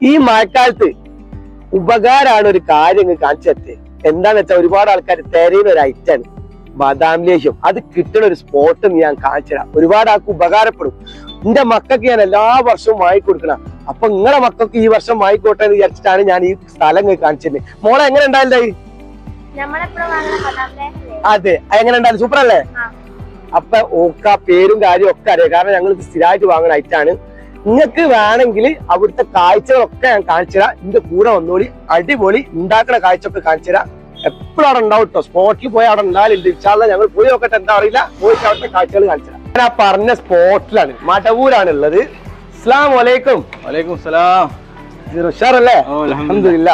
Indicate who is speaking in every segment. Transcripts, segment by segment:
Speaker 1: ഈ മഴക്കാലത്ത് ഉപകാരമാണ് ഒരു കാര്യം ഇങ്ങ് കാണിച്ചു തരട്ടെ. എന്താന്ന് വെച്ചാൽ ഒരുപാട് ആൾക്കാർ തെരയുന്ന ഒരു ഐറ്റാണ് ബദാം ലേഹ്യം. അത് കിട്ടുന്ന ഒരു സ്പോട്ട് ഞാൻ കാണിച്ചു തരാം. ഒരുപാട് ആൾക്ക് ഉപകാരപ്പെടും. എന്റെ മക്കൾക്ക് ഞാൻ എല്ലാ വർഷവും വാങ്ങിക്കൊടുക്കണം. അപ്പൊ നിങ്ങളെ മക്കൾക്ക് ഈ വർഷം വാങ്ങിക്കോട്ടെ എന്ന് വിചാരിച്ചിട്ടാണ് ഞാൻ ഈ സ്ഥലം കാണിച്ചത് മോളെ എങ്ങനെ ഉണ്ടായില്ലേ
Speaker 2: ലേഹല്ലേ
Speaker 1: അതെ. എങ്ങനെ ഉണ്ടായാലും സൂപ്പർ അല്ലേ അപ്പൊ ഓക്ക പേരും കാര്യവും ഒക്കെ അറിയാം. കാരണം ഞങ്ങൾ സ്ഥിരമായിട്ട് വാങ്ങുന്ന ഐറ്റാണ് നിങ്ങൾക്ക് വേണമെങ്കിൽ അവിടുത്തെ കാഴ്ചകളൊക്കെ ഞാൻ കാണിച്ചു തരാം. ഇതിന്റെ കൂടെ വന്നോളി അടിപൊളി ഉണ്ടാക്കുന്ന കാഴ്ചയൊക്കെ കാണിച്ചു തരാം. എപ്പോഴും അവിടെ ഉണ്ടാവും കേട്ടോ സ്പോട്ടിൽ പോയി അവിടെ ഉണ്ടാവില്ല. ഇച്ചാള ഞങ്ങൾ പോയി നോക്കട്ടെ. എന്താ അറിയില്ല. പോയിട്ട് അവിടുത്തെ കാഴ്ചകൾ കാണിച്ചു തരാം. ഞാൻ ആ പറഞ്ഞ സ്പോട്ടിലാണ് മടവൂരാണ് ഉള്ളത്. അസ്ലാം വലൈക്കും
Speaker 3: വലൈക്കും സലാം.
Speaker 1: ഉഷാറല്ലേ? അലഹമില്ല.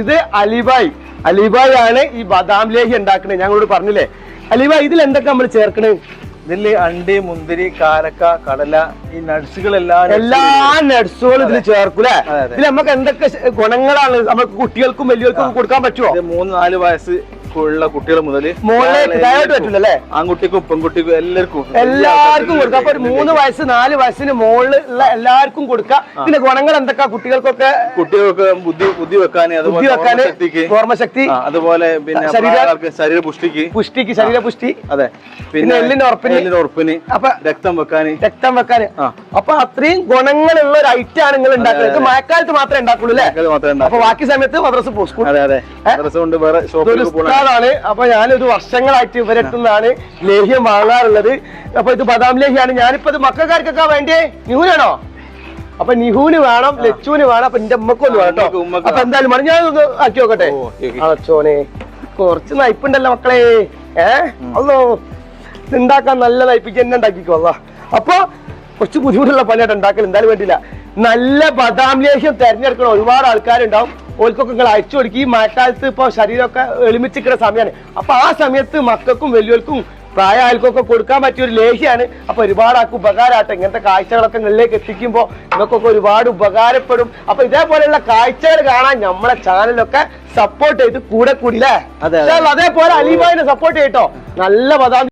Speaker 1: ഇത് അലിബായ്. അലിബായ് ആണ് ഈ ബദാം ലേഹി ഉണ്ടാക്കുന്നത് ഞങ്ങളോട് പറഞ്ഞില്ലേ? അലിബായ് ഇതിൽ എന്തൊക്കെ നമ്മൾ ചേർക്കണേ?
Speaker 3: ഇതിൽ അണ്ടി മുന്തിരി കാരക്ക കടല ഈ നട്സുകളെല്ലാം
Speaker 1: എല്ലാ നട്സുകളും ഇതിൽ ചേർക്കൂലേ. ഇതിൽ നമുക്ക് എന്തൊക്കെ ഗുണങ്ങളാണ് നമുക്ക് കുട്ടികൾക്കും വലിയവർക്കും കൊടുക്കാൻ പറ്റുമോ
Speaker 3: മൂന്ന് നാല് വയസ്സ് ഉള്ള കുട്ടികൾ മുതൽ
Speaker 1: പറ്റില്ലല്ലേ
Speaker 3: ആൺകുട്ടിക്കും പെൺകുട്ടിക്കും എല്ലാവർക്കും
Speaker 1: എല്ലാവർക്കും കൊടുക്കാം. അപ്പൊ ഒരു മൂന്ന് വയസ്സ് നാല് വയസ്സിന് മുകളിൽ ഉള്ള എല്ലാവർക്കും കൊടുക്കാം. പിന്നെ ഗുണങ്ങൾ എന്തൊക്കെയാ കുട്ടികൾക്കൊക്കെ
Speaker 3: കുട്ടികൾക്ക് ബുദ്ധി ബുദ്ധി
Speaker 1: വെക്കാന് ഓർമ്മശക്തി.
Speaker 3: അതുപോലെ പിന്നെ
Speaker 1: ശരീര-
Speaker 3: പുഷ്ടിക്ക്
Speaker 1: പുഷ്ടിക്ക് ശരീരപുഷ്ടി.
Speaker 3: അതെ.
Speaker 1: പിന്നെ എല്ലിന്റെ ഉറപ്പിന്
Speaker 3: ഉറപ്പിന്
Speaker 1: അപ്പൊ
Speaker 3: രക്തം വെക്കാന്.
Speaker 1: രക്തം വെക്കാന്. അപ്പൊ അത്രയും ഗുണങ്ങളുള്ള ഒരു ഐറ്റം ആണ് നിങ്ങൾ ഉണ്ടാക്കുന്നത്. ഇത് മഴക്കാലത്ത് മാത്രമേ ഉണ്ടാക്കുള്ളൂ അല്ലേ? അപ്പൊ. ബാക്കി സമയത്ത് മദ്രസ് ഉസ്താദാണ്. അപ്പൊ ഞാനൊരു വർഷങ്ങളായിട്ട് ഇവരെത്തുന്നതാണ് ലേഹ്യം വാങ്ങാറുള്ളത്. അപ്പൊ ഇത് ബദാം ലേഹ്യാണ്. ഞാനിപ്പോ ഇത് മക്കാർക്കൊക്കെ വേണ്ടേ? ന്യൂനാണോ അപ്പൊ നിഹുവിന് വേണം ലച്ചുവിന് വേണം അപ്പൊ എന്റെ ഉമ്മക്കൊന്ന് വേണം കേട്ടോ. അപ്പൊ എന്തായാലും ഞാൻ ആക്കി നോക്കട്ടെ. അച്ചോനെ കുറച്ച് നയിപ്പുണ്ടല്ലോ മക്കളെ. ഏഹ് അല്ലോ ഉണ്ടാക്കാൻ നല്ല നയിപ്പിച്ച് തന്നെ ഉണ്ടാക്കിക്കോളാ അപ്പൊ കുറച്ച് ബുദ്ധിമുട്ടുള്ള പണിയായിട്ട് ഉണ്ടാക്കൽ എന്തായാലും വേണ്ടില്ല നല്ല ബദാം ലേഹ്യം തിരഞ്ഞെടുക്കണം ഒരുപാട് ആൾക്കാരുണ്ടാവും. ഓൽക്കൊക്കെ നിങ്ങൾ അയച്ചു കൊടുക്കും. ഈ മഴക്കാലത്ത് ഇപ്പൊ ശരീരമൊക്കെ എളിമിച്ചിക്കുന്ന സമയമാണ് അപ്പൊ ആ സമയത്ത് മക്കൾക്കും വലിയവർക്കും പ്രായ ആൾക്കൊക്കെ കൊടുക്കാൻ പറ്റിയ ഒരു ലേഹ്യാണ്. അപ്പൊ ഒരുപാട് ആൾക്ക് ഉപകാരമാട്ടെ ഇങ്ങനത്തെ കാഴ്ചകളൊക്കെ നിങ്ങളിലേക്ക് എത്തിക്കുമ്പോൾ നിങ്ങൾക്കൊക്കെ ഒരുപാട് ഉപകാരപ്പെടും. അപ്പൊ ഇതേപോലെയുള്ള കാഴ്ചകൾ കാണാൻ നമ്മളെ ചാനലൊക്കെ സപ്പോർട്ട് ചെയ്ത് കൂടെ കൂടി അല്ലേ
Speaker 3: അതെ, അതെ.
Speaker 1: അതേപോലെ അലിബായിനെ സപ്പോർട്ട് ചെയ്യട്ടോ നല്ല ബദാം